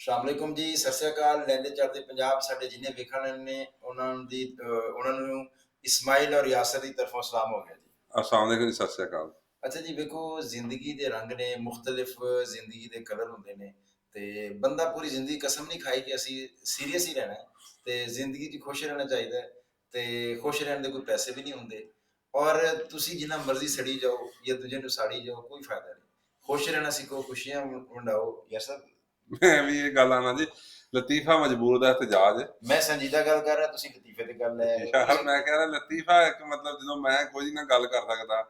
ਸ਼ਾਮਲੇਕੁਮ ਜੀ ਸਤਿ ਸ਼੍ਰੀ ਅਕਾਲ। ਲੈਂਦੇ ਚੜਦੇ ਪੰਜਾਬ ਸਾਡੇ ਜਿੰਨੇ ਵੇਖਣ ਨੇ ਉਹਨਾਂ ਦੀ ਉਹਨਾਂ ਨੂੰ ਇਸਮਾਈਲ ਔਰ ਯਾਸਰ ਦੀ ਤਰਫੋਂ ਸਲਾਮ ਹੋ ਗਿਆ ਜੀ। ਅਸਲਾਮ ਅਲੈਕੁਮ ਸਤਿ ਸ਼੍ਰੀ ਅਕਾਲ। ਅੱਛਾ ਜੀ ਵੇਖੋ ਜ਼ਿੰਦਗੀ ਦੇ ਰੰਗ ਨੇ ਮੁxtਲਿਫ ਜ਼ਿੰਦਗੀ ਦੇ ਕਲਰ ਹੁੰਦੇ ਨੇ ਤੇ ਬੰਦਾ ਪੂਰੀ ਜ਼ਿੰਦਗੀ ਕਸਮ ਨਹੀਂ ਖਾਈ ਕਿ ਅਸੀਂ ਸੀਰੀਅਸ ਹੀ ਰਹਿਣਾ ਤੇ ਜ਼ਿੰਦਗੀ 'ਚ ਖੁਸ਼ ਰਹਿਣਾ ਚਾਹੀਦਾ ਤੇ ਖੁਸ਼ ਰਹਿਣ ਦੇ ਕੋਈ ਪੈਸੇ ਵੀ ਨਹੀਂ ਹੁੰਦੇ। ਔਰ ਤੁਸੀਂ ਜਿੰਨਾ ਮਰਜ਼ੀ ਸੜੀ ਜਾਓ ਜਾਂ ਦੂਜੇ ਨੂੰ ਸਾੜੀ ਜਾਓ ਕੋਈ ਫਾਇਦਾ ਨਹੀਂ। ਖੁਸ਼ ਰਹਿਣਾ ਸਿੱਖੋ ਖੁਸ਼ੀਆਂ ਵੰਡਾਓ ਯਾਸਰ ਮੈਂ ਵੀ ਇਹ ਗੱਲ ਆਣਾ ਜੀ ਲਤੀਫਾ ਮਜਬੂਰ ਦਾ ਇhtਜਾਜ ਹੈ। ਮੈਂ ਸੰਜੀਦਾ ਗੱਲ ਕਰ ਰਿਹਾ ਤੁਸੀਂ ਲਤੀਫੇ ਤੇ ਗੱਲ ਹੈ ਯਾਰ ਮੈਂ ਕਹਿ ਰਿਹਾ ਲਤੀਫਾ ਇੱਕ ਮਤਲਬ ਜਦੋਂ ਮੈਂ ਕੋਈ ਨਾ ਗੱਲ ਕਰ ਸਕਦਾ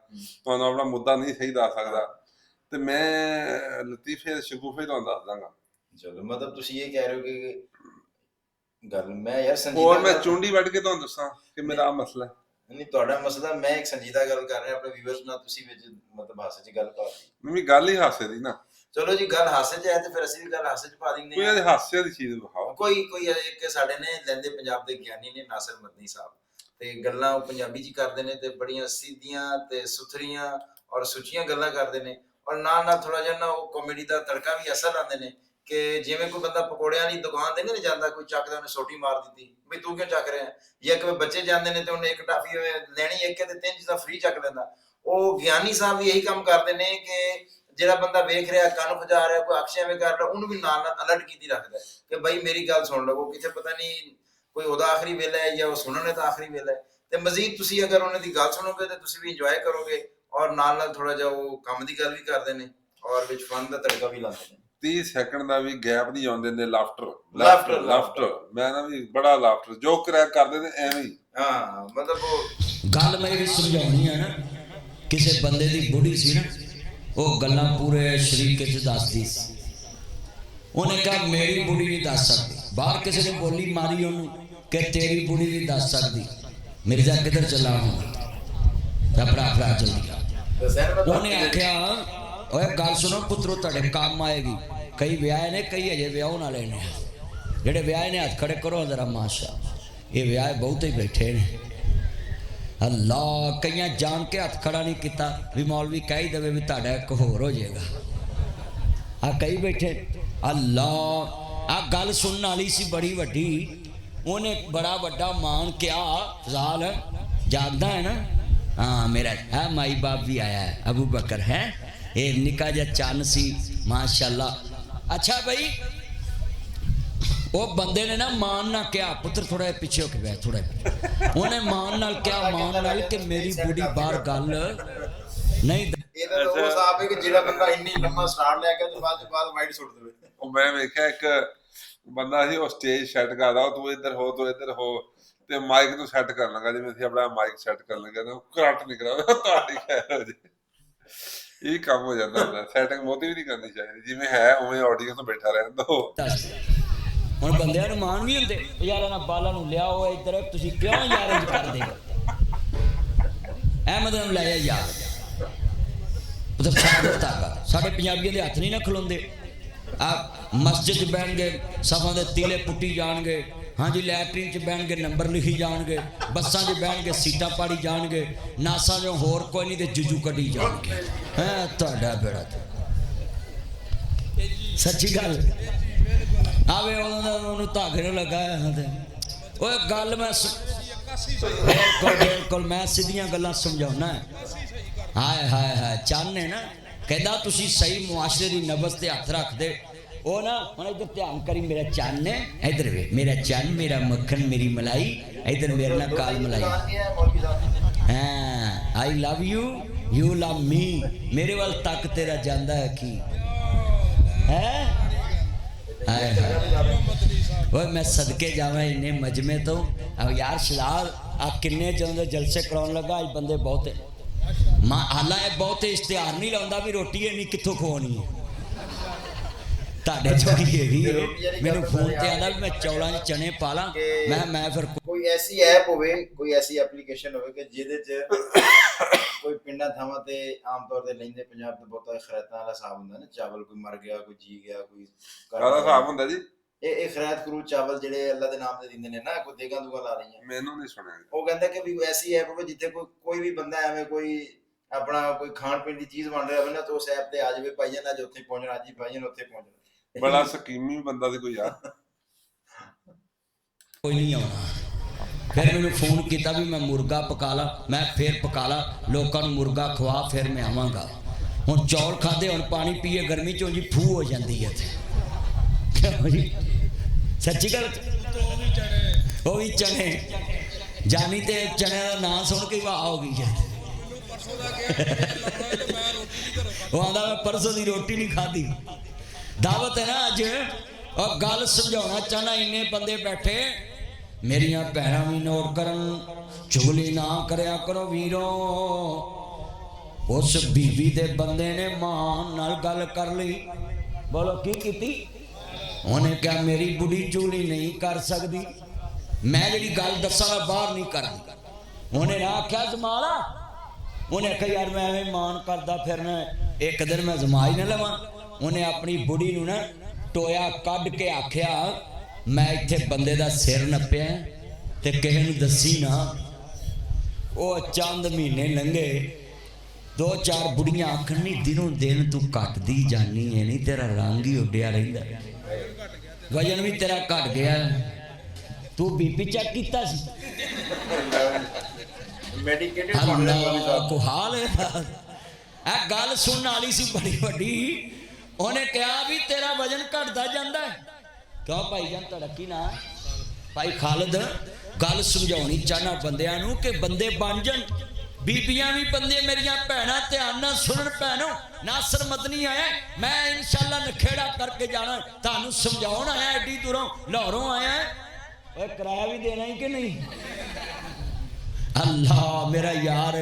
ਤੁਹਾਨੂੰ ਆਪਣਾ ਮੁੱਦਾ ਨਹੀਂ ਸਹੀ ਦੱਸ ਸਕਦਾ। ਤੇ ਮੈਂ ਲਤੀਫੇ ਦੇ ਸ਼ਗੂਫੇ ਤੁਹਾਨੂੰ ਦੱਸ ਦਾਂਗਾ। ਚਲੋ ਮਤਲਬ ਤੁਸੀਂ ਇਹ ਕਹਿ ਰਹੇ ਹੋ ਕਿ ਗੱਲ ਮੈਂ ਯਾਰ ਸੰਜੀਦਾ ਹੋਰ ਮੈਂ ਚੁੰਡੀ ਵੱਢ ਕੇ ਤੁਹਾਨੂੰ ਦੱਸਾਂ ਕਿ ਮੇਰਾ ਮਸਲਾ ਹੈ। ਨਹੀਂ ਤੁਹਾਡਾ ਮਸਲਾ ਮੈਂ ਇੱਕ ਸੰਜੀਦਾ ਗੱਲ ਕਰ ਰਿਹਾ ਆਪਣੇ ਵੀਵਰਸ ਨਾਲ ਤੁਸੀਂ ਵਿੱਚ ਮਤਲਬ ਹਾਸੇ 'ਚ ਗੱਲ ਪਾ ਦਿੱਤੀ। ਮੈਂ ਵੀ ਗੱਲ ਹੀ ਹਾਸੇ ਦੀ ਨਾ। ਚਲੋ ਜੀ ਗੱਲ ਹਾਸੇ 'ਚ ਹੈ ਤੇ ਫਿਰ ਅਸੀਂ ਵੀ ਗੱਲ ਹਾਸੇ 'ਚ ਪਾ ਦਿੰਦੇ ਕੋਈ ਹਾਂ। ਇਹਦੇ ਹਾਸੇ ਦੀ ਚੀਜ਼ ਵਿਖਾਓ। ਕੋਈ ਕੋਈ ਇੱਕ ਸਾਡੇ ਨੇ ਲੈਂਦੇ ਪੰਜਾਬ ਦੇ ਗਿਆਨੀ ਨੇ ਨਾਸਰ ਮਦਨੀ ਸਾਹਿਬ। ਤੇ ਗੱਲਾਂ ਉਹ ਪੰਜਾਬੀ 'ਚ ਹੀ ਕਰਦੇ ਨੇ ਤੇ ਬੜੀਆਂ ਸਿੱਧੀਆਂ ਤੇ ਸੁਥਰੀਆਂ ਔਰ ਸੁੱਚੀਆਂ ਗੱਲਾਂ ਕਰਦੇ ਨੇ। ਔਰ ਨਾਲ ਨਾਲ ਥੋੜਾ ਜਿਹਾ ਨਾ ਉਹ ਕਾਮੇਡੀ ਦਾ ਤੜਕਾ ਵੀ ਅਸਰ ਲਾਉਂਦੇ ਨੇ ਕਿ ਜਿਵੇਂ ਕੋਈ ਬੰਦਾ ਪਕੌੜਿਆਂ ਵਾਲੀ ਦੁਕਾਨ ਤੇ ਨਹੀਂ ਜਾਂਦਾ ਕੋਈ ਚੱਕਦਾ ਉਹਨੇ ਸੋਟੀ ਮਾਰ ਦਿੱਤੀ ਵੀ ਤੂੰ ਕਿਉਂ ਚੱਕ ਰਿਹਾ? ਜਾਂ ਕਿ ਬੱਚੇ ਜਾਂਦੇ ਨੇ ਤੇ ਉਹਨੇ ਇੱਕ ਟਾਫੀ ਲੈਣੀ ਇੱਕ ਤੇ ਤਿੰਨ ਚੀਜ਼ਾਂ ਫ੍ਰੀ ਚੱਕ ਲੈਂਦਾ। ਉਹ ਗਿਆਨੀ ਸਾਹਿਬ ਵੀ ਇਹੀ ਕੰਮ ਕਰਦੇ ਨੇ ਕਿ ਜਿਹੜਾ ਬੰਦਾ ਵੇਖ ਰਿਹਾ ਕੰਨ ਖੁਜਾ ਰਿਹਾ ਕੋਈ ਅਕਸ਼ ਐਵੇਂ ਕਰ ਰਿਹਾ ਉਹਨੂੰ ਵੀ ਨਾਲ ਨਾਲ ਅਲਰਟ ਕੀਤੀ ਰੱਖਦਾ ਕਿ ਭਾਈ ਮੇਰੀ ਗੱਲ ਸੁਣ ਲਵੋ ਕਿਤੇ ਪਤਾ ਨਹੀਂ ਕੋਈ ਉਹਦਾ ਆਖਰੀ ਵੇਲਾ ਹੈ ਜਾਂ ਉਹ ਸੁਣਨ ਤਾਂ ਆਖਰੀ ਵੇਲਾ ਹੈ। ਤੇ ਮਜ਼ੀਦ ਤੁਸੀਂ ਅਗਰ ਉਹਨਾਂ ਦੀ ਗੱਲ ਸੁਣੋਗੇ ਤੇ ਤੁਸੀਂ ਵੀ ਇੰਜੋਏ ਕਰੋਗੇ ਔਰ ਨਾਲ ਨਾਲ ਥੋੜਾ ਜਿਹਾ ਉਹ ਕੰਮ ਦੀ ਗੱਲ ਵੀ ਕਰਦੇ ਨੇ ਔਰ ਵਿੱਚ ਫਨ ਦਾ ਤੜਕਾ ਵੀ ਲਾਉਂਦੇ ਨੇ। 30 ਸੈਕਿੰਡ ਦਾ ਵੀ ਗੈਪ ਨਹੀਂ ਆਉਣ ਦਿੰਦੇ ਲਾਫਟਰ Laughter, ਲਾਫਟਰ ਮੈਂ ਨਾ ਵੀ ਬੜਾ ਲਾਫਟਰ ਜੋ ਕਰੈਕ ਕਰਦੇ ਨੇ ਐਵੇਂ ਹੀ। ਹਾਂ ਮਤਲਬ ਉਹ ਗੱਲ ਮੈਂ ਇਹ ਸਮਝਾਉਣੀ ਹੈ ਨਾ ਕਿਸੇ ਬੰਦੇ ਦੀ ਬੁੜੀ ਸੀ ਨਾ ਉਹ ਗੱਲਾਂ ਪੂਰੇ ਸ਼ਰੀਕੇ 'ਚ ਦੱਸਦੀ ਸੀ ਉਹਨੇ ਕਿਹਾ ਮੇਰੀ ਬੁੜੀ ਨਹੀਂ ਦੱਸ ਸਕਦੀ ਬਾਹਰ ਕਿਸੇ ਨੇ ਬੋਲੀ ਮਾਰੀ ਉਹਨੂੰ ਕਿ ਤੇਰੀ ਬੁੜੀ ਨਹੀਂ ਦੱਸ ਸਕਦੀ ਮਿਰਜ਼ਾ ਕਿੱਧਰ ਚੱਲਾ ਹੁਣ ਆਪਣਾ ਆਪਣਾ ਜਲਦੀ ਆ ਸਹਿਨ ਉਹਨੇ ਆਖਿਆ ਓਏ ਗੱਲ ਸੁਣੋ ਪੁੱਤਰੋ ਤੁਹਾਡੇ ਕੰਮ ਆਏਗੀ ਕਈ ਵਿਆਹ ਨੇ ਕਈ ਅਜੇ ਵਿਆਹ ਵਾਲੇ ਨੇ ਜਿਹੜੇ ਵਿਆਹ ਨੇ ਹੱਥ ਖੜੇ ਕਰੋ ਜ਼ਰਾ ਮਾਸ਼ਾ ਇਹ ਵਿਆਹ ਬਹੁਤੇ ਹੀ ਬੈਠੇ ਨੇ ਅੱਲਾ, ਕਈਆਂ ਜਾਣ ਕੇ ਹੱਥ ਖੜਾ ਨਹੀਂ ਕੀਤਾ ਵੀ ਮੌਲਵੀ ਕਹਿ ਹੀ ਦੇਵੇ ਵੀ ਤੁਹਾਡਾ ਇੱਕ ਹੋਰ ਹੋ ਜਾਏਗਾ। ਆ ਕਈ ਬੈਠੇ, ਅੱਲਾ, ਆ ਗੱਲ ਸੁਣਨ ਵਾਲੀ ਸੀ ਬੜੀ ਵੱਡੀ, ਉਹਨੇ ਬੜਾ ਵੱਡਾ ਮਾਨ ਕਿਹਾ, ਫਜ਼ਾਲ, ਜਾਗਦਾ ਹੈ ਨਾ? ਹਾਂ, ਮੇਰਾ ਹੈ, ਮਾਈ ਬਾਪ ਵੀ ਆਇਆ ਹੈ, ਅਬੂ ਬਕਰ ਹੈ। ਇਹ ਨਿੱਕਾ ਜਿਹਾ ਚੰਨ ਸੀ, ਮਾਸ਼ਾਅੱਲਾ। ਅੱਛਾ ਭਾਈ ਉਹ ਬੰਦੇ ਨੇ ਨਾ ਮਾਨ ਨਾਲ ਕਿਹਾ ਪੁੱਤਰ ਥੋੜਾ ਪਿੱਛੇ ਹੋ ਕੇ ਬੈ ਥੋੜਾ ਉਹਨੇ ਮਾਨ ਨਾਲ ਕਿਹਾ ਮਾਨ ਨਾਲ ਕਿ ਮੇਰੀ ਬੁੜੀ ਬਾਹਰ ਗੱਲ ਨਹੀਂ ਇਹਦਾ ਤਾਂ ਉਹ ਹਿਸਾਬ ਹੈ ਕਿ ਜਿਹੜਾ ਬੰਦਾ ਇੰਨੀ ਲੰਮਾ ਸਟਾਰਟ ਲੈ ਕੇ ਤੇ ਬਾਅਦ ਬਾਅਦ ਵਾਈਡ ਸੁੱਟ ਦੇਵੇ ਉਹ ਮੈਂ ਵੇਖਿਆ ਇੱਕ ਬੰਦਾ ਸੀ ਉਹ ਸਟੇਜ ਸੈੱਟ ਕਰਦਾ ਉਹ ਤੂੰ ਇੱਧਰ ਹੋ ਤੂੰ ਇੱਧਰ ਹੋ ਤੇ ਮਾਈਕ ਨੂੰ ਸੈੱਟ ਕਰਨ ਲੱਗਾ ਜਿਵੇਂ ਅਸੀਂ ਆਪਣਾ ਮਾਈਕ ਸੈੱਟ ਕਰਨ ਲੱਗੇ ਤਾਂ ਉਹ ਕਰੰਟ ਨਿਕਲਿਆ ਤੁਹਾਡੀ ਖੈਰ ਹੋ ਜੇ। ਇਹ ਕੰਮ ਹੋ ਜਾਂਦਾ ਹੁੰਦਾ ਸੈਟਿੰਗ ਬਹੁਤੀ ਵੀ ਨਹੀਂ ਕਰਨੀ ਚਾਹੀਦੀ ਜਿਵੇਂ ਹੈ ਉਵੇਂ ਆਡੀਅנס ਨੂੰ ਬੈਠਾ ਰਹਿਣ ਦੋ ਹੁਣ ਬੰਦਿਆਂ ਨੂੰ ਮਾਣ ਵੀ ਹੁੰਦੇ। ਉਹ ਯਾਰ ਇਹਨਾਂ ਬਾਲਾਂ ਨੂੰ ਲਿਆਓ, ਇੱਧਰ ਤੁਸੀਂ ਕਿਉਂ ਯਾਰ ਇੰਜ ਕਰਦੇ ਅਹਿਮਦ ਨੂੰ ਲੈ ਯਾਰ। ਉਹ ਸਾਡਾ ਤਾਗਾ ਸਾਡੇ ਪੰਜਾਬੀਆਂ ਦੇ ਹੱਥ ਨਹੀਂ ਨਾ ਖਲੋਂਦੇ। ਆ ਮਸਜਿਦ 'ਚ ਬਹਿਣਗੇ, ਸਫਾਂ ਦੇ ਤੀਲੇ ਪੁੱਟੀ ਜਾਣਗੇ। ਹਾਂਜੀ, ਲੈਟਰੀਨ 'ਚ ਬਹਿਣਗੇ, ਨੰਬਰ ਲਿਖੀ ਜਾਣਗੇ। ਬੱਸਾਂ 'ਚ ਬਹਿਣਗੇ, ਸੀਟਾਂ ਪਾੜੀ ਜਾਣਗੇ। ਨਾਸਾਂ 'ਚੋਂ ਹੋਰ ਕੋਈ ਨਹੀਂ ਤੇ ਜੁਜੂ ਕੱਢੀ ਜਾਣਗੇ। ਹੈ, ਤੁਹਾਡਾ ਬੇੜਾ ਸੱਚੀ ਗੱਲ। ਆਵੇ ਉਹਨਾਂ ਦਾ, ਉਹਨੂੰ ਧਾਗੇ ਨੂੰ ਲਗਾਇਆ ਹਾਂ ਤੇ ਓਏ ਗੱਲ ਮੈਂ ਸ- ਬਿਲਕੁਲ ਬਿਲਕੁਲ, ਮੈਂ ਸਿੱਧੀਆਂ ਗੱਲਾਂ ਸਮਝਾਉਣਾ। ਹਾਏ ਹਾਏ ਹਾਏ, ਚੰਨ ਹੈ ਨਾ। ਕਹਿੰਦਾ ਤੁਸੀਂ ਸਹੀ ਮੁਆਸ਼ਰੇ ਦੀ ਨਬਜ਼ ਤੇ ਹੱਥ ਰੱਖਦੇ। ਉਹ ਨਾ, ਹੁਣ ਇੱਧਰ ਧਿਆਨ ਕਰੀ, ਮੇਰਾ ਚੰਨ ਹੈ। ਇੱਧਰ ਵੇ, ਮੇਰਾ ਚੰਨ, ਮੇਰਾ ਮੱਖਣ, ਮੇਰੀ ਮਲਾਈ। ਇੱਧਰ ਮੇਰੇ ਨਾਲ ਕਾਲ ਮਲਾਈ। ਹਾਂ I love you you love me ਮੇਰੇ ਵੱਲ ਤੱਕ ਤੇਰਾ ਜਾਂਦਾ ਹੈ ਕੀ? ਹੈ? ਹਾਏ ਓਏ, ਮੈਂ ਸਦਕੇ ਜਾਵਾਂ ਇੰਨੇ ਮਜਮੇ ਤੋਂ। ਆ ਯਾਰ, ਸ਼ਲਾਲ ਆ ਕਿੰਨੇ ਜਦੋਂ ਜਲਸੇ ਕਰਾਉਣ ਲੱਗਾ? ਅੱਜ ਬੰਦੇ ਬਹੁਤੇ ਮਾ, ਹਾਲਾ ਇਹ ਬਹੁਤੇ ਇਸ਼ਤਿਹਾਰ ਨਹੀਂ ਲਾਉਂਦਾ ਵੀ ਰੋਟੀ ਇਹ ਨਹੀਂ ਕਿੱਥੋਂ ਖਵਾਉਣੀ ਹੈ? ਤੁਹਾਡੇ ਚੋਕੀ ਹੈਗੀ। ਹੈ। ਮੈਨੂੰ ਫੋਨ ਤੇ ਆਂਦਾ ਵੀ ਮੈਂ ਚੌਲਾਂ 'ਚ ਚਨੇ ਪਾ ਲਾਂ। ਮੈਂ ਮੈਂ ਫਿਰ ਕੋਈ ਐਸੀ ਐਪ ਹੋਵੇ ਕੋਈ ਐਸੀ ਐਪਲੀਕੇਸ਼ਨ ਹੋਵੇ ਕਿ ਜਿਹਦੇ 'ਚ ਕੋਈ ਪਿੰਡਾਂ ਥਾਵਾਂ ਤੇ ਆਮ ਤੌਰ ਤੇ ਲੈਂਦੇ ਪੰਜਾਬ ਤੇ ਬਹੁਤਾ ਖੈਰਾਤਾਂ ਵਾਲਾ ਹਿਸਾਬ ਹੁੰਦਾ ਨਾ ਚਾਵਲ ਕੋਈ ਮਰ ਗਿਆ ਕੋਈ ਜੀ ਗਿਆ ਕੋਈ ਘਰ ਕਾਹਦਾ ਹਿਸਾਬ ਹੁੰਦਾ ਜੀ? ਇਹ ਇਹ ਖੈਰਾਤ ਕਰੂ ਚਾਵਲ ਜਿਹੜੇ ਅੱਲਾ ਦੇ ਨਾਮ ਤੇ ਦਿੰਦੇ ਨੇ ਨਾ ਕੋਈ ਦੇਗਾ ਦੁਗਾ ਲਾ ਰਹੀਆਂ। ਮੈਨੂੰ ਨਹੀਂ ਸੁਣਿਆ ਉਹ ਕਹਿੰਦਾ ਕਿ ਵੀ ਐਸੀ ਐਪ ਹੋਵੇ ਜਿੱਥੇ ਕੋਈ ਕੋਈ ਵੀ ਬੰਦਾ ਐਵੇਂ ਕੋਈ ਆਪਣਾ ਕੋਈ ਖਾਣ ਪੀਣ ਦੀ ਚੀਜ਼ ਬਣ ਰਿਹਾ ਹੋਵੇ ਨਾ ਤਾਂ ਉਸ ਐਪ ਤੇ ਆ ਜਾਵੇ ਭਾਈਆਂ ਅੱਜ ਉੱਥੇ ਪਹੁੰਚਣਾ ਅੱਜ ਹੀ ਭਾਈਆਂ ਉੱਥੇ ਪਹੁੰਚਣਾ। ਬੜਾ ਸਕੀਮੀ ਬੰਦਾ ਸੀ ਕੋਈ ਯਾਰ। ਕੋਈ ਨਹੀਂ ਆਉਣਾ ਫਿਰ ਮੈਨੂੰ ਫੋਨ ਕੀਤਾ ਵੀ ਮੈਂ ਮੁਰਗਾ ਪਕਾ ਲਾ, ਮੈਂ ਫਿਰ ਪਕਾ ਲਾ, ਲੋਕਾਂ ਨੂੰ ਮੁਰਗਾ ਖਵਾ, ਫਿਰ ਮੈਂ ਆਵਾਂਗਾ। ਹੁਣ ਚੌਲ ਖਾਦੇ ਹੁਣ ਪਾਣੀ ਪੀਏ, ਗਰਮੀ ਚੋਂ ਜੀ ਫੂ ਹੋ ਜਾਂਦੀ ਹੈ ਇੱਥੇ। ਜੀ? ਸੱਚੀ ਗੱਲ? ਉਹ ਵੀ ਚਨੇ। ਜਾਨੀ ਤੇ ਚਨੇ ਦਾ ਨਾਂ ਸੁਣ ਕੇ ਵਾਹ ਹੋ ਗਈ ਹੈ ਉਹ ਆਂਦਾ, ਮੈਂ ਪਰਸੋਂ ਦੀ ਰੋਟੀ ਨਹੀਂ ਖਾਧੀ। ਦਾਵਤ ਹੈ ਨਾ ਅੱਜ ਉਹ ਗੱਲ ਸਮਝਾਉਣਾ ਚਾਹਨਾ ਇੰਨੇ ਬੰਦੇ ਬੈਠੇ ਮੇਰੀਆਂ ਭੈਣਾਂ ਵੀ ਨੋਟ ਕਰਨ ਚੁਗਲੀ ਨਾ ਕਰਿਆ ਕਰੋ ਵੀਰੋ ਉਸ ਬੀਬੀ ਦੇ ਬੰਦੇ ਨੇ ਮਾਂ ਨਾਲ ਗੱਲ ਕਰ ਲਈ ਬੋਲੋ ਕੀ ਕੀਤੀ ਉਹਨੇ ਕਿਹਾ ਮੇਰੀ ਬੁੜੀ ਚੁਗਲੀ ਨਹੀਂ ਕਰ ਸਕਦੀ ਮੈਂ ਜਿਹੜੀ ਗੱਲ ਦੱਸਾਂ ਮੈਂ ਬਾਹਰ ਨਹੀਂ ਕਰਦੀ ਉਹਨੇ ਨਾ ਆਖਿਆ ਜਮਾਲਾ ਉਹਨੇ ਆਖਿਆ ਯਾਰ ਮੈਂ ਐਵੇਂ ਮਾਨ ਕਰਦਾ ਫਿਰਨਾ ਇੱਕ ਦਿਨ ਮੈਂ ਜ਼ਮਾਈ ਨਾ ਲਵਾਂ ਉਹਨੇ ਆਪਣੀ ਬੁੜੀ ਨੂੰ ਨਾ ਟੋਇਆ ਕੱਢ ਕੇ ਆਖਿਆ ਮੈਂ ਇੱਥੇ ਬੰਦੇ ਦਾ ਸਿਰ ਨੱਪਿਆ ਤੇ ਕਿਸੇ ਨੂੰ ਦੱਸੀ ਨਾ। ਉਹ ਚੰਦ ਮਹੀਨੇ ਲੰਘੇ ਦੋ ਚਾਰ ਬੁੜੀਆਂ ਆਖਣ ਨਹੀਂ ਦਿਨੋਂ ਦਿਨ ਤੂੰ ਘਟਦੀ ਜਾਨੀ ਹੈ ਨਹੀਂ ਤੇਰਾ ਰੰਗ ਹੀ ਉੱਡਿਆ ਰਹਿੰਦਾ। ਵਜਨ ਵੀ ਤੇਰਾ ਘਟ ਗਿਆ। ਤੂੰ ਬੀਪੀ ਚੈੱਕ ਕੀਤਾ ਸੀ? ਮੈਡੀਕੇਟਡ ਅੱਲਾ ਕੋ ਹਾਲ ਹੈ। ਇਹ ਗੱਲ ਸੁਣਨ ਵਾਲੀ ਸੀ ਬੜੀ ਵੱਡੀ। ਉਹਨੇ ਕਿਹਾ ਵੀ ਤੇਰਾ ਵਜਨ ਘਟਦਾ ਜਾਂਦਾ ਹੈ। ਕਿਉਂ ਭਾਈ ਜਾਨ, ਤੁਹਾਡਾ ਕੀ ਨਾਂ? ਭਾਈ ਖਾਲਦ, ਗੱਲ ਸਮਝਾਉਣੀ ਚਾਹਨਾ ਬੰਦਿਆਂ ਨੂੰ ਕਿ ਬੰਦੇ ਬਣ ਜਾਣ। ਬੀਬੀਆਂ ਵੀ ਬੰਦੇ, ਮੇਰੀਆਂ ਭੈਣਾਂ ਧਿਆਨ ਨਾਲ ਸੁਣਨ ਭੈਣੋ, ਨਾਸਰ ਮਦਨੀ ਆਇਆ ਮੈਂ ਇਨਸ਼ਾਅੱਲਾ ਨਖੇੜਾ ਕਰਕੇ ਜਾਣਾ ਤੁਹਾਨੂੰ ਸਮਝਾਉਣ ਆਇਆ ਐਡੀ ਦੂਰੋਂ ਲਾਹੌਰੋਂ ਆਇਆ ਓਏ ਕਿਰਾਇਆ ਵੀ ਦੇਣਾ ਹੀ ਕਿ ਨਹੀਂ? ਅੱਲਾ, ਮੇਰਾ ਯਾਰ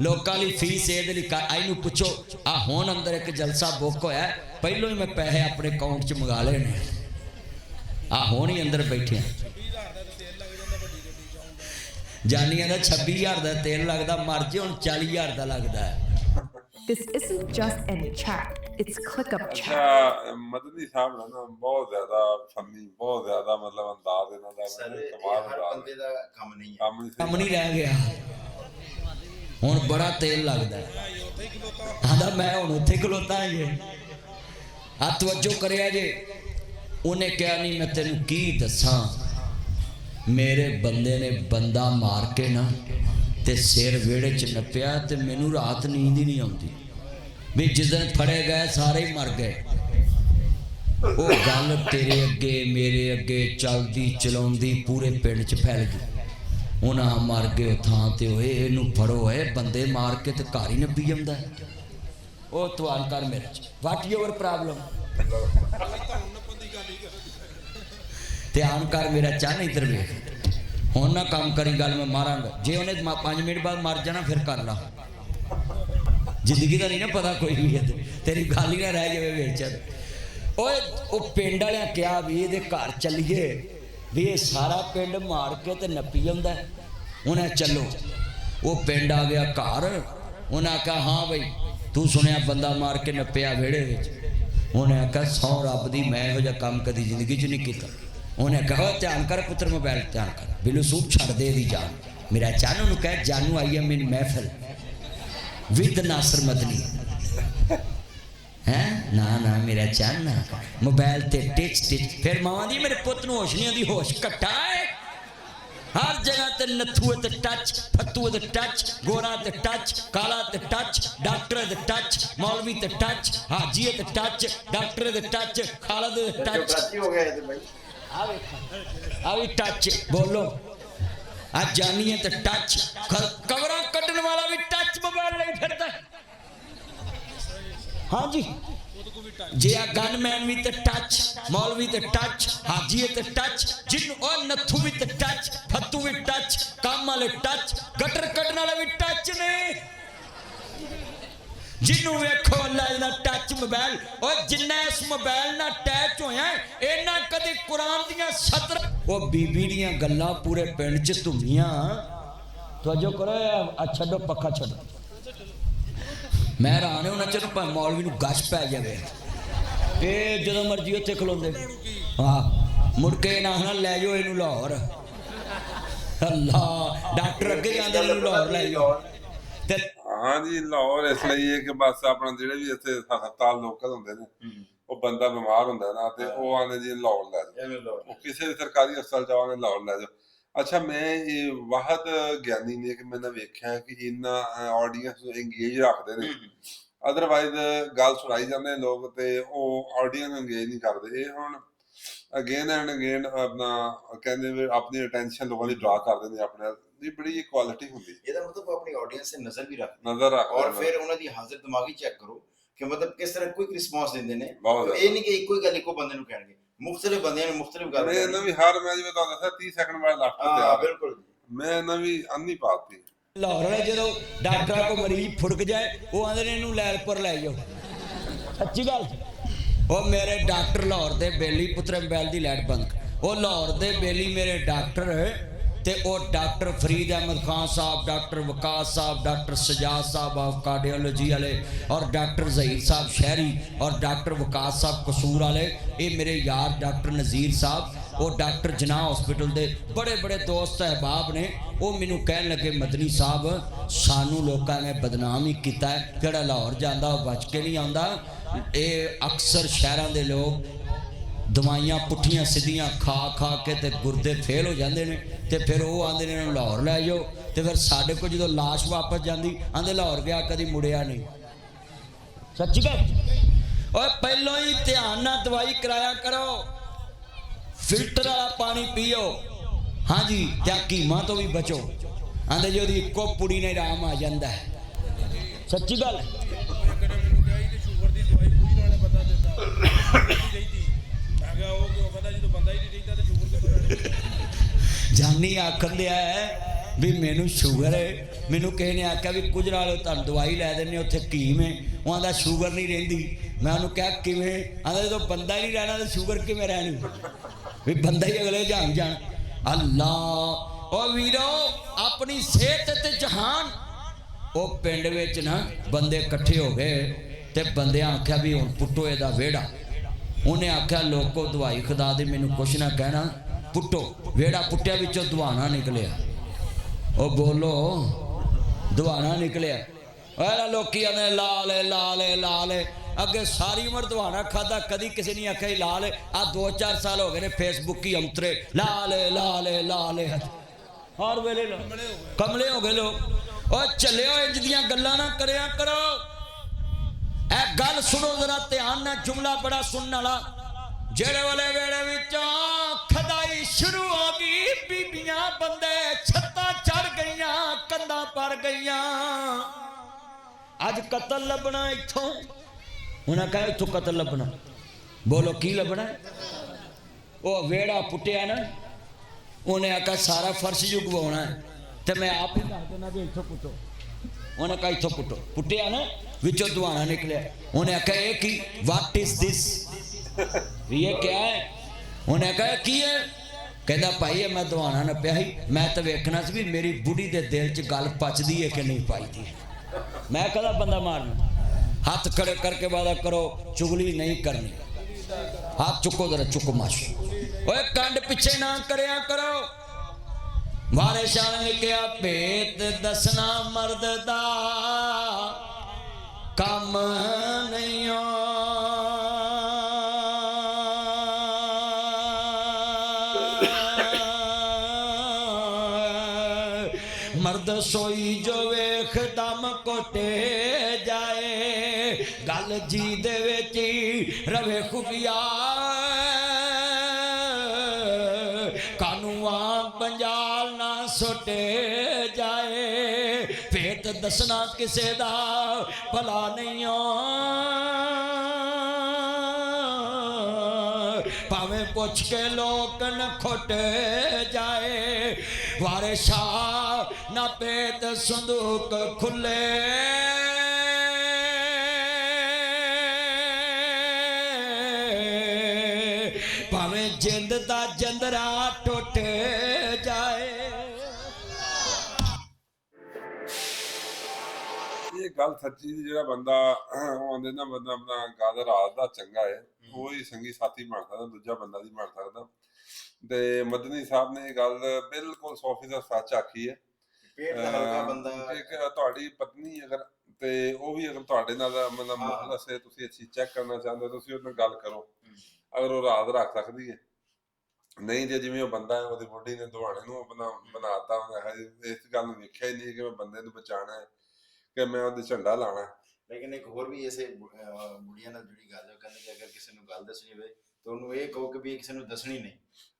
ਲੋਕਾਂ ਲਈ ਫੀਸ ਇਹਦੇ ਲਈ ਕਰ ਆਈ ਨੂੰ ਪੁੱਛੋ ਆ ਹੁਣ ਅੰਦਰ ਇੱਕ ਜਲਸਾ ਬੁੱਕ ਹੋਇਆ। ਪਹਿਲੋਂ ਹੀ ਮੈਂ ਪੈਸੇ ਆਪਣੇ ਅਕਾਊਂਟ 'ਚ ਮੰਗਾ ਲਏ ਨੇ। ਆ ਹੁਣ ਹੀ ਅੰਦਰ ਬੈਠੇ ਆ। ਜਾਨੀਆਂ ਦਾ 26000 ਦਾ ਤੇਲ ਲੱਗਦਾ ਮਰ ਜੇ ਹੁਣ 40000 ਦਾ ਲੱਗਦਾ। This isn't just any chat, it's ClickUp chat. ਅੱਛਾ ਮਦਨੀ ਸਾਹਿਬ ਦਾ ਨਾ ਬਹੁਤ ਜ਼ਿਆਦਾ ਫੰਨੀ ਬਹੁਤ ਜ਼ਿਆਦਾ ਮਤਲਬ ਅੰਦਾਜ਼ ਇਹਨਾਂ ਦਾ ਸਰ ਕਮਾਲ ਹਰ ਬੰਦੇ ਦਾ ਕੰਮ ਨਹੀਂ ਹੈ। ਕੰਮ ਨਹੀਂ ਰਹਿ ਗਿਆ। ਹੁਣ ਬੜਾ ਤੇਲ ਲੱਗਦਾ ਹੈ। ਆਂਦਾ ਮੈਂ ਹੁਣ ਉੱਥੇ ਖਲੋਤਾ ਜੇ ਆ ਤਵੱਜੋ ਕਰਿਆ ਜੇ। ਉਹਨੇ ਕਿਹਾ, ਨਹੀਂ, ਮੈਂ ਤੈਨੂੰ ਕੀ ਦੱਸਾਂ? ਮੇਰੇ ਬੰਦੇ ਨੇ ਬੰਦਾ ਮਾਰ ਕੇ ਨਾ ਤੇ ਸਿਰ ਵਿਹੜੇ 'ਚ ਨੱਪਿਆ ਤੇ ਮੈਨੂੰ ਰਾਤ ਨੀਂਦ ਹੀ ਨਹੀਂ ਆਉਂਦੀ। ਵੀ ਜਿਸ ਦਿਨ ਫੜੇ ਗਏ, ਸਾਰੇ ਹੀ ਮਰ ਗਏ। ਉਹ ਗੱਲ ਤੇਰੇ ਅੱਗੇ, ਮੇਰੇ ਅੱਗੇ, ਚੱਲਦੀ ਚਲਾਉਂਦੀ ਪੂਰੇ ਪਿੰਡ 'ਚ ਫੈਲ ਗਈ। ਉਹਨਾਂ ਮਰ ਗਏ ਥਾਂ ਤੇ ਹੋਏ, ਇਹਨੂੰ ਫੜੋ ਏ ਬੰਦੇ ਮਾਰ ਕੇ ਤੇ ਘਰ ਹੀ ਨੱਪੀ ਜਾਂਦਾ ਉਹ ਤਵਾਨ ਕਰ ਮੇਰੇ ਚ। ਵਾਟ ਯੂਅਰ ਪ੍ਰੋਬਲਮ ਧਿਆਨ ਕਰ ਮੇਰਾ ਚਾਹ ਇਧਰ ਵੇਖ ਹੁਣ ਨਾ ਕੰਮ ਕਰੀ ਗੱਲ ਮੈਂ ਮਾਰਾਂਗਾ। ਜੇ ਉਹਨੇ 5 ਮਿੰਟ ਬਾਅਦ ਮਰ ਜਾਣਾ, ਫਿਰ ਕਰ ਲਾ। ਜ਼ਿੰਦਗੀ ਦਾ ਨਹੀਂ ਨਾ ਪਤਾ ਕੋਈ ਵੀ ਤੇਰੀ ਗੱਲ ਹੀ ਨਾ ਰਹਿ ਜਾਵੇ ਵਿੱਚ। ਓਏ, ਉਹ ਪਿੰਡ ਵਾਲਿਆਂ ਕਿਹਾ ਵੀ ਇਹਦੇ ਘਰ ਚੱਲੀਏ। ਵੀ ਇਹ ਸਾਰਾ ਪਿੰਡ ਮਾਰ ਕੇ ਤੇ ਨੱਪੀ ਜਾਂਦਾ ਉਹਨੇ ਚੱਲੋ। ਉਹ ਪਿੰਡ ਆ ਗਿਆ ਘਰ। ਉਹਨਾਂ ਆਖਿਆ, ਹਾਂ ਬਈ, ਤੂੰ ਸੁਣਿਆ ਬੰਦਾ ਮਾਰ ਕੇ ਨੱਪਿਆ ਵਿਹੜੇ ਵਿੱਚ? ਉਹਨੇ ਆਖਿਆ, ਸੌ ਰੱਬ ਦੀ, ਮੈਂ ਇਹੋ ਜਿਹਾ ਕੰਮ ਕਦੀ ਜ਼ਿੰਦਗੀ 'ਚ ਨਹੀਂ ਕੀਤਾ। ਉਹਨੇ ਕਹਾ ਧਿਆਨ ਕਰ ਪੁੱਤਰ ਮੋਬਾਈਲ ਧਿਆਨ ਕਰ। ਬਿਲੂ ਸੂਪ ਛੱਡ ਦੇ ਦੀ ਜਾਨ। ਮੇਰਾ ਚਾਨੂ ਨੂੰ ਕਹੇ, ਜਾਨੂ ਆਈ ਐਮ ਇਨ ਮਹਿਫਲ। ਵਿਦ ਨਾਸਰ ਮਦਨੀ। ਹੈ? ਨਾ ਨਾ ਮੇਰਾ ਚਾਨਣਾ ਮੋਬਾਈਲ ਤੇ ਟਿਚ ਟਿਚ। ਫਿਰ ਮਾਵਾਂ ਦੀ ਮੇਰੇ ਪੁੱਤ ਨੂੰ ਹੋਸ਼ ਨਹੀਂ ਆਉਂਦੀ ਹੋਸ਼ ਘਟਾ ਹੈ ਹਰ ਜਗ੍ਹਾ ਤੇ ਨੱਥੂ ਤੇ ਟੱਚ ਫੱਤੂ ਤੇ ਟੱਚ ਗੋਰਾ ਤੇ ਟੱਚ ਕਾਲਾ ਤੇ ਟੱਚ ਡਾਕਟਰ ਤੇ ਟੱਚ ਮੌਲਵੀ ਤੇ ਟੱਚ ਹਾਜੀ ਤੇ ਟੱਚ ਡਾਕਟਰ ਤੇ ਟੱਚ ਖਾਲਦ ਤੇ ਟੱਚ ਹੋ ਗਿਆ ਇਹ ਤੇ ਬਾਈ। ਆ ਵੇਖ। ਆ ਵੀ ਟੱਚ ਬੋਲੋ। ਆ ਜਾਨੀਏ ਤੇ ਟੱਚ ਕਵਰਾਂ ਕੱਢਣ ਵਾਲਾ ਵੀ ਟੱਚ ਮੋਬਾਈਲ ਲਈ ਫਿਰਦਾ। ਹੈ। ਹਾਂਜੀ। ਜੇ ਆ ਗਨਮੈਨ ਵੀ ਤੇ ਟੱਚ ਮੌਲਵੀ ਤੇ ਟੱਚ ਹਾਜੀ ਤੇ ਟੱਚ ਜਿੰਨ ਉਹ ਨੱਥੂ ਵੀ ਤੇ ਟੱਚ ਫੱਤੂ ਵੀ ਟੱਚ ਕੰਮ ਵਾਲੇ ਟੱਚ ਗਟਰ ਕੱਢਣ ਵਾਲੇ ਵੀ ਟੱਚ ਨੇ। ਜਿਹਨੂੰ ਵੇਖੋ ਅੱਲਾ ਇਹਦਾ ਟੱਚ ਮੋਬਾਈਲ ਉਹ ਜਿੰਨਾ ਇਸ ਮੋਬਾਈਲ ਨਾਲ ਅਟੈਚ ਹੋਇਆ ਇਹਨਾਂ ਕਦੇ ਕੁਰਾਨ ਦੀਆਂ ਸਤਰ ਉਹ ਬੀਬੀ ਦੀਆਂ ਗੱਲਾਂ ਪੂਰੇ ਪਿੰਡ 'ਚ ਧੁੰਮੀਆਂ। ਤਵੱਜੋ ਕਰੋ ਆ ਛੱਡੋ, ਪੱਖਾ ਛੱਡੋ। ਮੈਂ ਹੈਰਾਨ ਉਹਨਾਂ ਚਿਰ ਭਾਵੇਂ ਮੌਲਵੀ ਨੂੰ ਗਸ਼ ਪੈ ਜਾਵੇ ਇਹ ਜਦੋਂ ਮਰਜ਼ੀ ਉੱਥੇ ਖਲੋਂਦੇ। ਹਾਂ ਮੁੜ ਕੇ ਨਾ ਨਾ ਲੈ ਜਾਓ ਇਹਨੂੰ ਲਾਹੌਰ। ਅੱਲਾ ਡਾਕਟਰ ਅੱਗੇ ਜਾਂਦੇ ਨੇ ਲਾਹੌਰ ਲੈ ਜਾਓ। ਤੇ ਹਾਂ ਜੀ ਲਾਹੌਰ ਇਸ ਲਈ ਹੈ ਕਿ ਬਸ ਆਪਣਾ ਜਿਹੜੇ ਵੀ ਇੱਥੇ ਹਸਪਤਾਲ ਲੋਕਲ ਹੁੰਦੇ ਨੇ ਉਹ ਬੰਦਾ ਬਿਮਾਰ ਹੁੰਦਾ ਨਾ ਤੇ ਉਹ ਆਨੇ ਜੀ ਲਾਹੌਰ ਲੈ ਜਾਓ। ਉਹ ਕਿਸੇ ਵੀ ਸਰਕਾਰੀ ਹਸਪਤਾਲ ਜਾਵਾਂਗੇ ਲਾਹੌਰ ਲੈ ਜਾਓ। ਅੱਛਾ ਮੈਂ ਇਹ ਵਾਹਦ ਗਿਆਨੀ ਨੇ ਕਿ ਮੈਂ ਨਾ ਵੇਖਿਆ ਕਿ ਇਹਨਾਂ ਆਡੀਅנס ਨੂੰ ਇੰਗੇਜ ਰੱਖਦੇ ਨੇ। ਅਦਰਵਾਈਜ਼ ਗੱਲ ਸੁਣਾਈ ਜਾਂਦੇ ਨੇ ਲੋਕ ਤੇ ਉਹ ਆਡੀਅנס ਨੂੰ ਇੰਗੇਜ ਨਹੀਂ ਕਰਦੇ। ਇਹ ਹੁਣ ਅਗੇਨ ਐਂਡ ਅਗੇਨ ਆਪਣਾ ਕਹਿੰਦੇ ਵੀ ਆਪਣੀ ਅਟੈਂਸ਼ਨ ਲੋਕਾਂ ਦੀ ਡਰਾ ਕਰਦੇ ਨੇ ਆਪਣੇ ਦੀ ਬੜੀ ਕੁਆਲਿਟੀ ਹੁੰਦੀ ਹੈ। ਇਹਦਾ ਮਤਲਬ ਉਹ ਆਪਣੀ ਆਡੀਅנס ਤੇ ਨਜ਼ਰ ਵੀ ਰੱਖਦੇ ਨਜ਼ਰ ਰੱਖਦੇ ਔਰ ਫਿਰ ਉਹਨਾਂ ਦੀ ਹਾਜ਼ਰ ਦਿਮਾਗੀ ਚੈੱਕ ਕਰੋ। ਕਿ ਮਤਲਬ ਕਿਸ ਤਰ੍ਹਾਂ ਕੁਇਕ ਰਿਸਪਾਂਸ ਦਿੰਦੇ ਨੇ ਬਹੁਤ ਇਹ ਨਹੀਂ ਕਿ ਇੱਕੋ ਹੀ ਗੱਲ ਇੱਕੋ ਬੰਦੇ ਨੂੰ ਕਹਿਣਗੇ। ਮੁxtਲਿਫ ਬੰਦਿਆਂ ਨੂੰ ਮੁxtਲਿਫ ਗੱਲ ਮੈਂ ਇਹਨਾਂ ਵੀ ਹਰ ਮੈਂ ਜਿਵੇਂ ਤੁਹਾਨੂੰ ਦੱਸਿਆ 30 ਸੈਕਿੰਡ ਬਾਅਦ ਤੇ ਹਾਂ ਆ ਬਿਲਕੁਲ ਮੈਂ ਇਹਨਾਂ ਵੀ ਅੰਨੀ ਪਾਤੀ। ਲਾਹੌਰ ਵਾਲੇ ਜਦੋਂ ਡਾਕਟਰਾਂ ਕੋ ਮਰੀਜ਼ ਫੁੜਕ ਜਾਏ ਉਹ ਆਂਦੇ ਨੇ ਇਹਨੂੰ ਲੈਲਪੁਰ ਲੈ ਜਾਓ। ਸੱਚੀ ਗੱਲ? ਉਹ ਮੇਰੇ ਡਾਕਟਰ ਲਾਹੌਰ ਦੇ ਬੇਲੀ ਪੁੱਤਰ ਮਬੈਲ ਦੀ ਲਾਈਟ ਬੰਦ। ਉਹ ਲਾਹੌਰ ਦੇ ਬੇਲੀ ਮੇਰੇ ਡਾਕਟਰ ਤੇ ਉਹ doctor Farid Ahmed Khan Sahib, doctor Waqas Sahib, doctor Sajjad Sahib of cardiology ਵਾਲੇ ਔਰ ਡਾਕਟਰ ਜ਼ਹੀਰ ਸਾਹਿਬ ਸ਼ਹਿਰੀ ਔਰ ਡਾਕਟਰ ਵਕਾਸ ਸਾਹਿਬ ਕਸੂਰ ਵਾਲੇ, ਇਹ ਮੇਰੇ ਯਾਰ ਡਾਕਟਰ ਨਜ਼ੀਰ ਸਾਹਿਬ, ਉਹ ਡਾਕਟਰ ਜਨਾਹ ਹਸਪੀਟਲ ਦੇ ਬੜੇ ਬੜੇ ਦੋਸਤ ਅਹਿਬਾਬ ਨੇ, ਉਹ ਮੈਨੂੰ ਕਹਿਣ ਲੱਗੇ, ਮਦਨੀ ਸਾਹਿਬ, ਸਾਨੂੰ ਲੋਕਾਂ ਨੇ ਬਦਨਾਮ ਹੀ ਕੀਤਾ ਹੈ, ਜਿਹੜਾ ਲਾਹੌਰ ਜਾਂਦਾ ਉਹ ਬਚ ਕੇ ਨਹੀਂ ਆਉਂਦਾ। ਇਹ ਅਕਸਰ ਸ਼ਹਿਰਾਂ ਦੇ ਲੋਕ ਦਵਾਈਆਂ ਪੁੱਠੀਆਂ ਸਿੱਧੀਆਂ ਖਾ ਖਾ ਕੇ ਤੇ ਗੁਰਦੇ ਫੇਲ ਹੋ ਜਾਂਦੇ ਨੇ ਤੇ ਫਿਰ ਉਹ ਆਂਦੇ ਨੇ ਇਹਨੂੰ ਲਾਹੌਰ ਲੈ ਜਾਓ ਤੇ ਫਿਰ ਸਾਡੇ ਕੋਲ ਜਦੋਂ ਲਾਸ਼ ਵਾਪਸ ਜਾਂਦੀ, ਆਂਦੇ ਲਾਹੌਰ ਗਿਆ, ਕਦੀ ਮੁੜਿਆ ਨਹੀਂ। ਸੱਚੀ ਗੱਲ? ਓਏ ਪਹਿਲਾਂ ਹੀ ਧਿਆਨ ਨਾਲ ਦਵਾਈ ਕਰਾਇਆ ਕਰੋ। ਫਿਲਟਰ ਵਾਲਾ ਪਾਣੀ ਪੀਓ। ਹਾਂਜੀ, ਤੇ ਕੀਮਾ ਤੋਂ ਵੀ ਬਚੋ। ਆਂਦੇ ਜੀ ਉਹਦੀ ਇੱਕੋ ਪੁੜੀ ਨੇ ਆਰਾਮ ਆ ਜਾਂਦਾ ਹੈ। ਸੱਚੀ ਗੱਲ ਹੈ ਕਦੇ ਮੈਨੂੰ ਕਿਹਾ ਸੀ ਤੇ ਸ਼ੂਗਰ ਦੀ ਦਵਾਈ ਪੂਰੀ ਨਾਲੇ ਬੰਦਾ ਦਿੰਦਾ ਨਹੀਂ ਚਾਹੀਦੀ ਮੈਂ ਕਿਹਾ ਉਹ ਕਿਉਂ ਕਹਿੰਦਾ ਜਦੋਂ ਬੰਦਾ ਹੀ ਨਹੀਂ ਰਹਿੰਦਾ ਤੇ ਸ਼ੂਗਰ ਕਿੱਥੋਂ ਲੈਣੀ ਜਾਨੀ ਆਖਣ ਦਿਆ ਹੈ ਵੀ ਮੈਨੂੰ ਸ਼ੂਗਰ ਹੈ ਮੈਨੂੰ ਕਿਸੇ ਨੇ ਆਖਿਆ ਵੀ ਕੁਝ ਨਾਲ ਤੁਹਾਨੂੰ ਦਵਾਈ ਲੈ ਦਿੰਨੇ ਉੱਥੇ ਕੀਮ ਹੈ ਉਹ ਆਂਦਾ ਸ਼ੂਗਰ ਨਹੀਂ ਰਹਿੰਦੀ। ਮੈਂ ਉਹਨੂੰ ਕਿਹਾ, ਕਿਵੇਂ? ਆਂਦਾ ਜਦੋਂ ਬੰਦਾ ਨਹੀਂ ਰਹਿਣਾ ਤਾਂ ਸ਼ੂਗਰ ਕਿਵੇਂ ਰਹਿਣੀ? ਵੀ ਬੰਦਾ ਹੀ ਅਗਲੇ ਜਾਣ ਜਾਣ ਅੱਲਾ ਓ ਵੀਰੋ, ਆਪਣੀ ਸਿਹਤ ਤੇ ਜਹਾਨ। ਉਹ ਪਿੰਡ ਵਿੱਚ ਨਾ ਬੰਦੇ ਇਕੱਠੇ ਹੋ ਗਏ ਤੇ ਬੰਦਿਆਂ ਆਖਿਆ ਵੀ ਹੁਣ ਪੁੱਟੋ ਇਹਦਾ ਵਿਹੜਾ। ਉਹਨੇ ਆਖਿਆ, ਲੋਕੋ, ਦਵਾਈ ਖੁਦਾ ਦੇ, ਮੈਨੂੰ ਕੁਛ ਨਾ ਕਹਿਣਾ। ਪੁੱਟੋ। ਵੇੜਾ ਪੁੱਟਿਆ, ਵਿੱਚੋਂ ਦਵਾਣਾ ਨਿਕਲਿਆ। ਉਹ ਬੋਲੋ ਦਵਾਣਾ ਨਿਕਲਿਆ। ਓਏ ਲੋਕੀ ਆਨੇ ਲਾ ਲੈ ਲਾ ਅੱਗੇ ਸਾਰੀ ਉਮਰ ਦਵਾਣਾ ਖਾਦਾ ਕਦੀ ਕਿਸੇ ਨੇ ਆਖਿਆ ਹੀ ਆ 2-4 ਸਾਲ ਹੋ ਗਏ ਨੇ ਫੇਸਬੁੱਕ ਹੀ ਅੰਤਰੇ। ਲਾ ਲੈ ਲਾ ਲੈ ਲਾ ਲੈ ਹਰ ਵੇਲੇ ਕਮਲੇ ਹੋ ਗਏ ਲੋਕ। ਓ ਚੱਲਿਓ, ਇੰਜ ਦੀਆਂ ਗੱਲਾਂ ਨਾ ਕਰਿਆ ਕਰੋ। ਇਹ ਗੱਲ ਸੁਣੋ ਜ਼ਰਾ, ਧਿਆਨ ਨਾਲ, ਜੁਮਲਾ ਬੜਾ ਸੁਣਨ ਵਾਲਾ। ਜਿਹੜੇ ਵਾਲੇ ਵੇੜੇ ਵਿੱਚੋਂ ਖਦਾਈ ਸ਼ੁਰੂ ਹੋ ਗਈ, ਬੀਬੀਆਂ ਬੰਦੇ ਛੱਤਾਂ ਚੜ ਗਈਆਂ, ਕੰਧਾਂ ਪਰ ਗਈਆਂ। ਅੱਜ ਕਤਲ ਲੱਭਣਾ ਇੱਥੋਂ। ਉਹਨਾਂ ਕਹੇ, ਇੱਥੋਂ ਕਤਲ ਲੱਭਣਾ। ਬੋਲੋ, ਕੀ ਲੱਭਣਾ? ਉਹ ਵੇੜਾ ਪੁੱਟਿਆ ਨਾ। ਉਹਨੇ ਆਖਿਆ, ਸਾਰਾ ਫਰਸ਼ ਜੁਗਵਾਉਣਾ ਤੇ ਮੈਂ ਆਪ ਹੀ ਦੱਸ ਦੇਣਾ ਵੀ ਇੱਥੋਂ ਪੁੱਟੋ। ਉਹਨੇ ਕਹਾ, ਇੱਥੋਂ ਪੁੱਟੋ। ਪੁੱਟਿਆ ਨਾ, ਵਿੱਚੋਂ ਦੁਆਣਾ ਨਿਕਲਿਆ। ਉਹਨੇ ਆਖਿਆ, ਇਹ ਕੀ? ਵਾਟ ਇਜ਼ ਦਿਸ ਵੀ ਇਹ ਕਿਆ ਹੈ? ਉਹਨੇ ਕਹਾ, ਕੀ ਹੈ? ਕਹਿੰਦਾ, ਭਾਈ, ਇਹ ਮੈਂ ਦੁਆਣਾ ਨੱਪਿਆ ਸੀ। ਮੈਂ ਤਾਂ ਵੇਖਣਾ ਸੀ ਵੀ ਮੇਰੀ ਬੁੱਢੀ ਦੇ ਦਿਲ 'ਚ ਗੱਲ ਪਚਦੀ ਹੈ ਕਿ ਨਹੀਂ ਪਚਦੀ। ਮੈਂ ਕਦਾ ਬੰਦਾ ਮਾਰਨਾ? ਹੱਥ ਖੜੇ ਕਰਕੇ ਵਾਦਾ ਕਰੋ, ਚੁਗਲੀ ਨਹੀਂ ਕਰਨੀ। ਹੱਥ ਚੁੱਕੋ, ਜਰਾ ਚੁੱਕੋ ਮਾਸ਼ ਓਏ, ਕੰਡ ਪਿੱਛੇ ਨਾ ਕਰਿਆ ਕਰੋ। ਮਾਰੇ ਸ਼ਾਨ ਨੇ ਕਿਹਾ, ਭੇਤ ਦਸਣਾ ਮਰਦ ਦਾ ਕੰਮ ਨਹੀਂ ਓ ਮਰਦ ਸੋਈ ਜੋ ਵੇਖਦਮ ਕੋਟੇ ਜਾਏ, ਗੱਲ ਜੀ ਦੇ ਵਿੱਚ ਰਵੇ ਖੁਫੀਆ। ਕਾਨੂੰਆਂ ਬੰਜਾਲ ਨਾ ਸੁੱਟੇ ਜਾਏ ਭੇਤ ਦੱਸਣਾ ਕਿਸੇ ਦਾ ਭਲਾ ਨਹੀਂ ਆ। ਭਾਵੇਂ ਪੁੱਛ ਕੇ ਲੋਕ ਨ ਖੋਟੇ ਜਾਏ ਵਾਰੇ ਸ਼ਾਹ ਨਾ ਪੇਤ ਸੰਦੂਕ ਖੁੱਲੇ। ਭਾਵੇਂ ਜਿੰਦ ਦਾ ਜੰਦਰਾ ਟੁੱਟ ਜਾਏ। ਇਹ ਗੱਲ ਸੱਚੀ ਦੀ ਜਿਹੜਾ ਬੰਦਾ ਉਹ ਆਂਦੇ ਨਾ ਬੰਦਾ ਆਪਣਾ ਗੱਲ ਰਾਤ ਦਾ ਚੰਗਾ ਹੈ। ਉਹ ਹੀ ਸੰਗੀ ਸਾਥੀ ਬਣ ਸਕਦਾ ਦੂਜਾ ਬੰਦਾ ਨਹੀਂ ਬਣ ਸਕਦਾ। ਤੇ ਮਦਨੀ ਸਾਹਿਬ ਨੇ ਇਹ ਗੱਲ ਬਿਲਕੁਲ 100% ਸੱਚ ਆਖੀ ਹੈ ਪੇਟ ਦਾ ਹਲਕਾ ਬੰਦਾ ਅਹ ਇੱਕ ਤੁਹਾਡੀ ਪਤਨੀ ਅਗਰ ਤੇ ਉਹ ਵੀ ਅਗਰ ਤੁਹਾਡੇ ਨਾਲ ਮਤਲਬ ਹਾਂ। ਮਸਲਾ ਸੇ ਤੁਸੀਂ ਚੀਜ਼ ਚੈੱਕ ਕਰਨਾ ਚਾਹੁੰਦੇ ਹੋ ਤੁਸੀਂ ਉਹਦੇ ਨਾਲ ਗੱਲ ਕਰੋ। ਅਗਰ ਉਹ ਰਾਤ ਰੱਖ ਸਕਦੀ ਹੈ। ਨਹੀਂ ਜੇ ਜਿਵੇਂ ਉਹ ਬੰਦਾ ਹੈ ਉਹਦੀ ਬੁੱਢੀ ਨੇ ਦੁਹਾਣੇ ਨੂੰ ਆਪਣਾ ਬਣਾਤਾ ਉਹਨੇ ਇਸ ਗੱਲ ਨੂੰ ਵੇਖਿਆ ਹੀ ਨਹੀਂ ਕਿ ਮੈਂ ਬੰਦੇ ਨੂੰ ਬਚਾਣਾ ਹੈ ਕਿ ਮੈਂ ਉਹਦੇ ਝੰਡਾ ਲਾਣਾ ਹੈ। ਲੇਕਿਨ ਇੱਕ ਹੋਰ ਵੀ ਐਸੇ ਬੁੜੀਆਂ ਨਾਲ ਜੁੜੀ ਗੱਲ ਹੈ ਉਹ ਕਹਿੰਦੇ ਕਿ ਅਗਰ ਕਿਸੇ ਨੂੰ ਗੱਲ ਦੱਸਣੀ ਹੋਵੇ ਤਾਂ ਉਹਨੂੰ ਇਹ ਕਹੋ ਕਿ ਵੀ ਕਿਸੇ ਨੂੰ ਦੱਸਣੀ ਨਹੀਂ।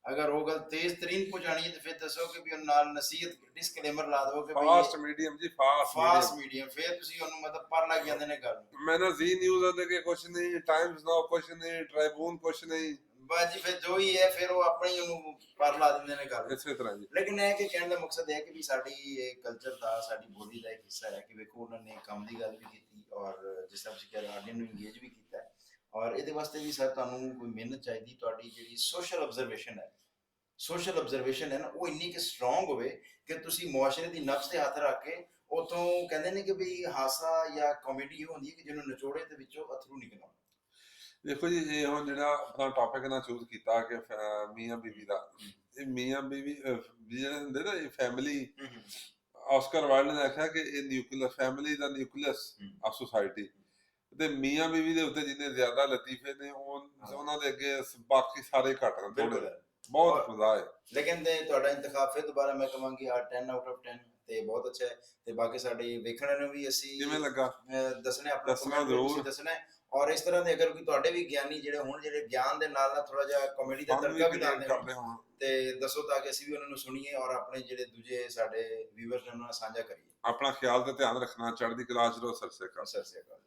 ਅਗਰ ਉਹ ਗੱਲ ਤੇਜ਼ ਤਰੀਨ ਪਹੁੰਚਾਣੀ ਹੈ ਤਾਂ ਫਿਰ ਦੱਸੋ ਕਿ ਵੀ ਉਹ ਨਾਲ ਨਸੀਹਤ ਡਿਸਕਲੇਮਰ ਲਾ ਦਿਓ ਕਿ ਫਾਸਟ ਮੀਡੀਅਮ ਜੀ ਫਾਸਟ ਫਾਸਟ ਮੀਡੀਅਮ ਫਿਰ ਤੁਸੀਂ ਉਹਨੂੰ ਮਤਲਬ ਪਰ ਲੱਗ ਜਾਂਦੇ ਨੇ ਗੱਲ ਮੈਂ ਨਾ ਜ਼ੀ ਨਿਊਜ਼ ਦੇ ਕੇ ਕੁਛ ਨਹੀਂ ਟਾਈਮਸ ਨਾਓ ਕੁਛ ਨਹੀਂ ਟ੍ਰਾਈਬੂਨ ਕੁਛ ਨਹੀਂ। ਬਸ ਜੀ ਫਿਰ ਜੋ ਹੀ ਹੈ ਫਿਰ ਉਹ ਆਪਣੇ ਉਹਨੂੰ ਪਰ ਲਾ ਦਿੰਦੇ ਨੇ ਗੱਲ। ਇਸੇ ਤਰ੍ਹਾਂ ਜੀ। ਲੇਕਿਨ ਇਹ ਕਿ ਕਹਿਣ ਦਾ ਮਕਸਦ ਇਹ ਹੈ ਕਿ ਵੀ ਸਾਡੀ ਇਹ ਕਲਚਰ ਦਾ ਸਾਡੀ ਬੋਲੀ ਦਾ ਇੱਕ ਹਿੱਸਾ ਹੈ ਕਿ ਵੇਖੋ ਉਹਨਾਂ ਨੇ ਕੰਮ ਦੀ ਗੱਲ ਵੀ ਕੀਤੀ ਔਰ ਜਿਸ ਤਰ੍ਹਾਂ ਤੁਸੀਂ ਕਹਿ ਰਹੇ ਨੂੰ ਇੰਗੇਜ ਵੀ ਕੀਤਾ। ਔਰ ਇਹਦੇ ਵਾਸਤੇ ਵੀ ਸਰ ਤੁਹਾਨੂੰ ਕੋਈ ਮਿਹਨਤ ਚਾਹੀਦੀ ਤੁਹਾਡੀ ਜਿਹੜੀ ਸੋਸ਼ਲ ਆਬਜ਼ਰਵੇਸ਼ਨ ਹੈ ਸੋਸ਼ਲ ਆਬਜ਼ਰਵੇਸ਼ਨ ਹੈ ਨਾ ਉਹ ਇੰਨੀ ਕਿ ਸਟਰੋਂਗ ਹੋਵੇ ਕਿ ਤੁਸੀਂ ਮੁਆਸ਼ਰੇ ਦੀ ਨਬਜ਼ ਤੇ ਹੱਥ ਰੱਖ ਕੇ ਉਥੋਂ ਕਹਿੰਦੇ ਨੇ ਕਿ ਵੀ ਹਾਸਾ ਜਾਂ ਕਾਮੇਡੀ ਹੁੰਦੀ ਹੈ ਕਿ ਜਿਹਨੂੰ ਨਿਚੋੜੇ ਦੇ ਵਿੱਚੋਂ ਅਥਰੂ ਨਿਕਲਣਾ। ਦੇਖੋ ਜੀ ਇਹ ਹੁਣ ਜਿਹੜਾ ਆਪਣਾ ਟੌਪਿਕ ਨਾ ਚੂਜ਼ ਕੀਤਾ ਕਿ ਮੀਆਂ ਬੀਵੀ ਦਾ ਇਹ ਮੀਆਂ ਬੀਵੀ ਜਿਹੜੇ ਹੁੰਦੇ ਨਾ ਇਹ ਫੈਮਿਲੀ ਆਸਕਰ ਵਾਈਲਡ ਨੇ ਆਖਿਆ ਕਿ ਇਹ ਨਿਊਕਲੀਅਸ ਫੈਮਿਲੀ ਦਾ ਨਿਊਕਲੀਅਸ। ਆਫ ਸੋਸਾਇਟੀ ਤੇ ਮੀਆਂ ਬੀਵੀ ਦੇ ਉੱਤੇ ਜਿੰਨੇ ਜ਼ਿਆਦਾ ਲਤੀਫੇ ਨੇ ਉਹ ਉਹਨਾਂ ਦੇ ਅੱਗੇ ਸ- ਬਾਕੀ ਸਾਰੇ ਘੱਟ ਨੇ ਥੋੜੇ ਹੈ। ਬਹੁਤ ਮਜ਼ਾ ਹੈ ਲੇਕਿਨ ਤੇ ਤੁਹਾਡਾ ਇੰਤਖਾਬ ਫਿਰ ਦੁਬਾਰਾ ਮੈਂ ਕਹਾਂਗੀ ਆ 10 ਆਊਟ ਆਫ 10 ਤੇ ਬਹੁਤ ਅੱਛਾ ਹੈ। ਤੇ ਬਾਕੀ ਸਾਡੇ ਵੇਖਣ ਨੂੰ ਵੀ ਅਸੀਂ ਕਿਵੇਂ ਲੱਗਾ? ਅਹ ਦੱਸਣਾ ਹੈ, ਆਪਣਾ ਦੱਸਣਾ comment ਵਿੱਚ ਜ਼ਰੂਰ। ਤੁਸੀਂ ਦੱਸਣਾ ਹੈ। ਔਰ ਇਸ ਤਰ੍ਹਾਂ ਦੇ ਅਗਰ ਕੋਈ ਤੁਹਾਡੇ ਵੀ ਗਿਆਨੀ ਜਿਹੜੇ ਹੁਣ ਜਿਹੜੇ ਗਿਆਨ ਦੇ ਨਾਲ ਨਾਲ ਥੋੜਾ ਜਿਹਾ ਕਾਮੇਡੀ ਦਾ ਫਨ ਵੀ ਤੜਕਾ ਵੀ create ਲਾਉਂਦੇ ਕਰਦੇ ਨੇ ਹੋਣ। ਤੇ ਦੱਸੋ ਤਾਂ ਕਿ ਅਸੀਂ ਵੀ ਉਹਨਾਂ ਨੂੰ ਸੁਣੀਏ ਔਰ ਆਪਣੇ ਜਿਹੜੇ ਦੂਜੇ ਸਾਡੇ ਨੇ ਉਹਨਾਂ ਨਾਲ ਸਾਂਝਾ ਕਰੀਏ। ਆਪਣਾ ਖਿਆਲ ਤੇ ਧਿਆਨ ਰੱਖਣਾ ਚੜ੍ਹਦੀ ਕਲਾ ਚ ਰਹੋ ਸ਼੍ਰੀ ਅਕਾਲ। ਸਤਿ ਸ਼੍ਰੀ ਅਕਾਲ।